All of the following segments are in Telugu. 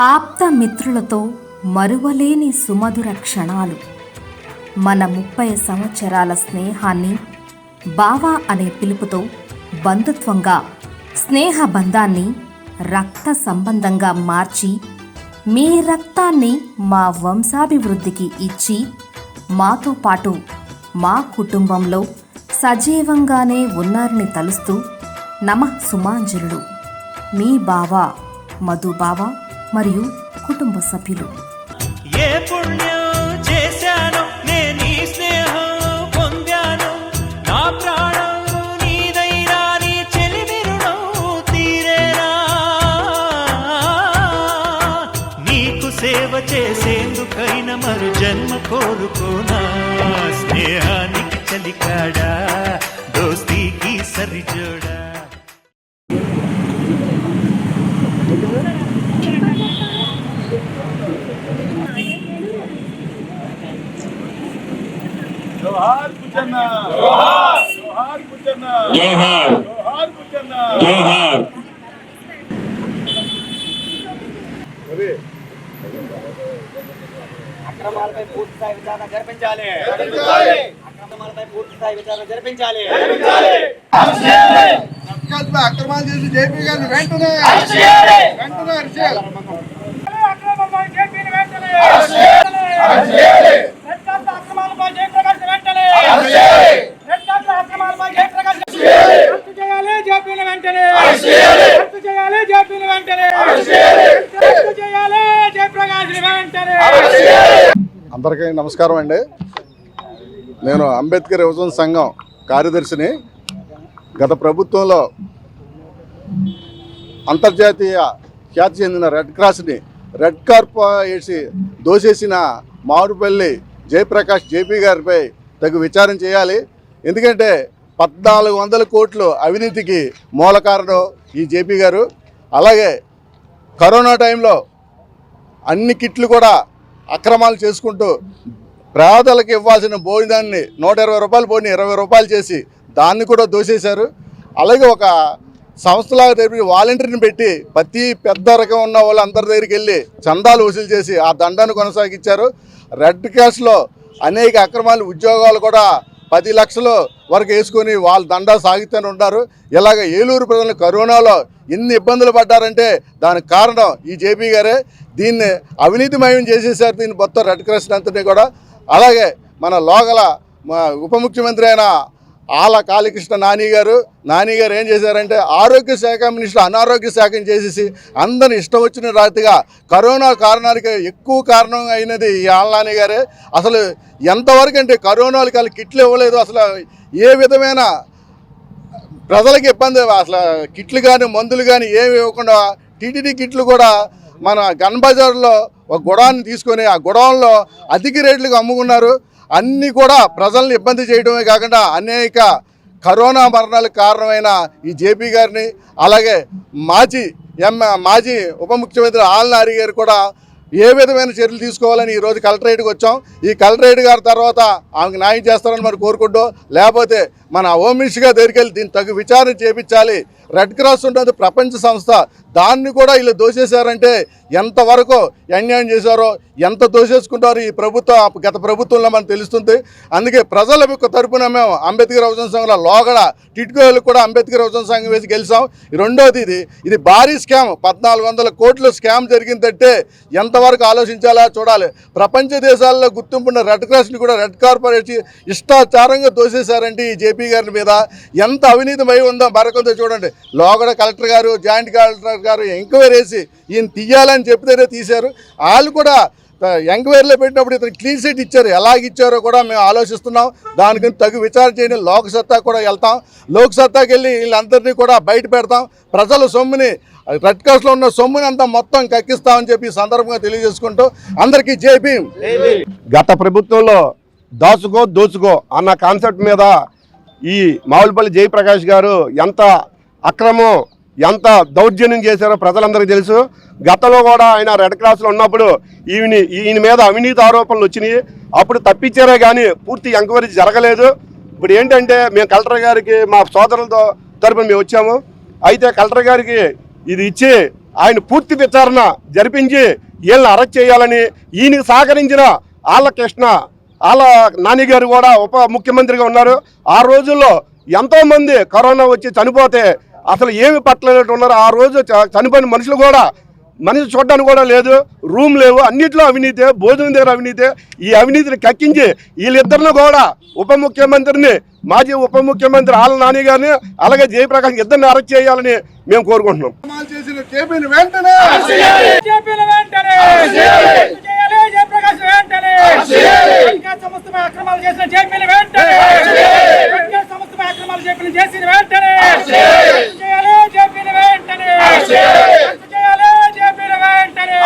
ఆప్త మిత్రులతో మరువలేని సుమధుర క్షణాలు. మన ముప్పై సంవత్సరాల స్నేహాన్ని బావా అనే పిలుపుతో బంధుత్వంగా స్నేహ బంధాన్ని రక్త సంబంధంగా మార్చి మీ రక్తాన్ని మా వంశాభివృద్ధికి ఇచ్చి మాతో పాటు మా కుటుంబంలో సజీవంగానే ఉన్నారని తలుస్తూ నమ సుమాంజలుడు మీ బావ మధుబావ మరియు కుటుంబ సభ్యులు. ఏ పుణ్యం చేశాను నేను ఈ స్నేహం పొందాను. నా ప్రాణం నీదైనా నీ చెలిమి రుణం తీరేనా? నీకు సేవ చేసేందుకైన మరు జన్మ కోరుకోనా? స్నేహానికి చలికాడా దోస్తీకి సరిజోడా? జోహార్ బుచ్చన్న జోహార్ జోహార్ బుచ్చన్న జోహార్ జోహార్ బుచ్చన్న జోహార్ అక్రమాలపై పూర్తి స్థాయి విచారణ జరిపించాలి జరిపించాలి. అక్రమాలపై పూర్తి స్థాయి విచారణ జరిపించాలి నక్సల్పై అక్రమాలు చేసి జేపీ గారిని వెంటనే వెంటనే అరెస్ట్ చేయాలి. అక్రమాలపై జేపీని వెంటనే అరెస్ట్ చేయాలి. రెడ్ కార్డు అక్రమాలపై జయప్రకాష్ వెంటనే చేయాలి. జేపీని వెంటనే చేయాలి. వెంటనే అందరికీ నమస్కారం అండి నేను అంబేద్కర్ యువజన సంఘం కార్యదర్శిని గత ప్రభుత్వంలో అంతర్జాతీయ ఖ్యాతి చెందిన రెడ్ క్రాస్ని రెడ్ కార్ప్ వేసి దోసేసిన మారుపల్లి జయప్రకాష్ జేపీ గారిపై తగు విచారం చేయాలి. ఎందుకంటే పద్నాలుగు వందల కోట్లు అవినీతికి మూల కారణం ఈ జేపీ గారు. అలాగే కరోనా టైంలో అన్ని కిట్లు కూడా అక్రమాలు చేసుకుంటూ పేదలకు ఇవ్వాల్సిన భోజనాన్ని నూట ఇరవై రూపాయలు పోయిన ఇరవై రూపాయలు చేసి దాన్ని కూడా దోసేశారు. అలాగే ఒక సంస్థలాగా తెలిపి వాలంటీర్ని పెట్టి ప్రతి పెద్ద రకం ఉన్న వాళ్ళు అందరి దగ్గరికి వెళ్ళి చందాలు వసూలు చేసి ఆ దండాన్ని కొనసాగించారు. రెడ్ క్యాష్లో అనేక అక్రమాలు ఉద్యోగాలు కూడా పది లక్షలు వరకు వేసుకొని వాళ్ళ దండా సాగితూనే ఉంటారు ఇలాగ ఏలూరు ప్రజలు కరోనాలో ఎన్ని ఇబ్బందులు పడ్డారంటే దానికి కారణం ఈ జేపీ గారే. దీన్ని అవినీతిమయం చేసేసారు దీన్ని మొత్తం రెడ్ క్రాస్ అంతటి కూడా. అలాగే మన లోగల ఉప ముఖ్యమంత్రి అయిన ఆల కాళీకృష్ణ నాని గారు నాని గారు ఏం చేశారంటే ఆరోగ్య శాఖ మినిస్టర్ అనారోగ్య శాఖను చేసేసి అందరిని ఇష్టం వచ్చిన రాతిగా కరోనా కారణానికి ఎక్కువ కారణం అయినది ఈ ఆల నాని గారే. అసలు ఎంతవరకు అంటే కరోనాకి వాళ్ళు కిట్లు ఇవ్వలేదు అసలు ఏ విధమైన ప్రజలకు ఇబ్బంది అసలు కిట్లు కానీ మందులు కానీ ఏమి ఇవ్వకుండా టీటీడీ కిట్లు కూడా మన గన్ బజార్లో ఒక గొడవని తీసుకొని ఆ గొడవల్లో అధిక రేట్లకు అమ్ముకున్నారు. అన్నీ కూడా ప్రజల్ని ఇబ్బంది చేయడమే కాకుండా అనేక కరోనా మరణాలకు కారణమైన ఈ జేపీ గారిని అలాగే మాజీ ఎం మాజీ ఉప ముఖ్యమంత్రి ఆల్నారి గారు కూడా ఏ విధమైన చర్యలు తీసుకోవాలని ఈ రోజు కలెక్టరేట్కి వచ్చాం. ఈ కలెక్టరేట్ గారి తర్వాత ఆమెకు న్యాయం చేస్తారని మరి కోరుకుంటూ లేకపోతే మన హోమ్ మినిస్టర్గా దగ్గరికి వెళ్ళి దీన్ని తగు విచారణ చేపించాలి. రెడ్ క్రాస్ ఉంటుంది ప్రపంచ సంస్థ దాన్ని కూడా వీళ్ళు దోసేశారంటే ఎంతవరకు అన్యాయం చేశారో ఎంత దోసేసుకుంటారో ఈ ప్రభుత్వ గత ప్రభుత్వంలో మనకు తెలుస్తుంది. అందుకే ప్రజల యొక్క తరపున మేము అంబేద్కర్ యువజన సంఘంలో లోగడ టిట్కోలు కూడా అంబేద్కర్ యువజన సంఘం వేసి గెలిచాం. రెండోది ఇది. ఇది భారీ స్కామ్. పద్నాలుగు వందల స్కామ్ జరిగిందంటే ఎంతవరకు ఆలోచించాలా? చూడాలి. ప్రపంచ దేశాల్లో గుర్తింపున్న రెడ్ క్రాస్ని కూడా రెడ్ కార్పొరేట్ ఇష్టాచారంగా దోసేశారంటే ఈ జేపీ గారి మీద. ఎంత అవినీతిమై ఉందో మరొకందో చూడండి. లోగడ కలెక్టర్ గారు జాయింట్ కలెక్టర్ గారు ఎంక్వైరీ వేసి ఈయన తీయాలని చెప్తేనే తీశారు. వాళ్ళు కూడా ఎంక్వైరీలో పెట్టినప్పుడు ఇతను క్లీన్ సీట్ ఇచ్చారు. ఎలాగ ఇచ్చారో కూడా మేము ఆలోచిస్తున్నాం. దానికి తగు విచారణ చేయని లోక్సత్తా కూడా వెళ్తాం. లోక్సత్తాకి వెళ్ళి వీళ్ళందరినీ కూడా బయట పెడతాం. ప్రజల సొమ్ముని రెడ్ కాస్ట్లో ఉన్న సొమ్ముని అంతా మొత్తం కక్కిస్తామని చెప్పి సందర్భంగా తెలియజేసుకుంటూ అందరికీ జేపీ గత ప్రభుత్వంలో దాచుకో దోచుకో అన్న కాన్సెప్ట్ మీద ఈ మావులపల్లి జయప్రకాష్ గారు ఎంత అక్రమం ఎంత దౌర్జన్యం చేశారో ప్రజలందరికీ తెలుసు. గతంలో కూడా ఆయన రెడ్ క్రాస్లో ఉన్నప్పుడు ఈయన ఈయన మీద అవినీతి ఆరోపణలు వచ్చినాయి. అప్పుడు తప్పించారే కానీ పూర్తి ఎంక్వైరీ జరగలేదు. ఇప్పుడు ఏంటంటే మేము కలెక్టర్ గారికి మా సోదరులతో తరపున మేము వచ్చాము. అయితే కలెక్టర్ గారికి ఇది ఇచ్చి ఆయన పూర్తి విచారణ జరిపించి వీళ్ళని అరెస్ట్ చేయాలని ఈయనకి సహకరించిన ఆళ్ళ కృష్ణ ఆళ్ళ నాన్నగారు కూడా ఉప ముఖ్యమంత్రిగా ఉన్నారు. ఆ రోజుల్లో ఎంతోమంది కరోనా వచ్చి చనిపోతే అసలు ఏమి పట్టలేనట్టు ఉన్నారు. ఆ రోజు చ- చనిపోయిన మనుషులు కూడా మనిషి చూడడానికి కూడా లేదు రూమ్ లేవు అన్నిట్లో అవినీతి భోజనం దగ్గర అవినీతి ఈ అవినీతిని కక్కించి వీళ్ళిద్దరిని కూడా ఉప ముఖ్యమంత్రిని మాజీ ఉప ముఖ్యమంత్రి ఆళ్ళ నాని గారిని అలాగే జయప్రకాష్ ఇద్దరిని అరెస్ట్ చేయాలని మేము కోరుకుంటున్నాం. చేసిన కేపీని వెంటనే! జేపీని వెంటనే! రద్దు చేయాలి! జయప్రకాష్ వెంటనే! వెంకట్ సంస్థపై అక్రమాలు చేసిన సంస్థపై అక్రమాలు చేసిన వెంటనే. రద్దు చేయాలి. జేపీని వెంటనే. రద్దు చేయాలి. జేపీని వెంటనే.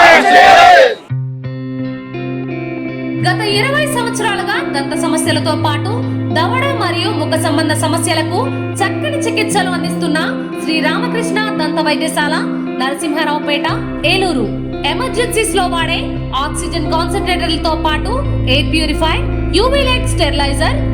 గత ఇరవై సంవత్సరాలుగా దంత సమస్యలతో పాటు దవడ మరియు ముఖ సంబంధ సమస్యలకు చక్కని చికిత్సలు అందిస్తున్న శ్రీ రామకృష్ణ దంత వైద్యశాల నరసింహారావుపేట ఏలూరు. ఎమర్జెన్సీస్లో వాడే ఆక్సిజన్ కాన్సన్ట్రేటర్లతో పాటు air purify UV light steriliser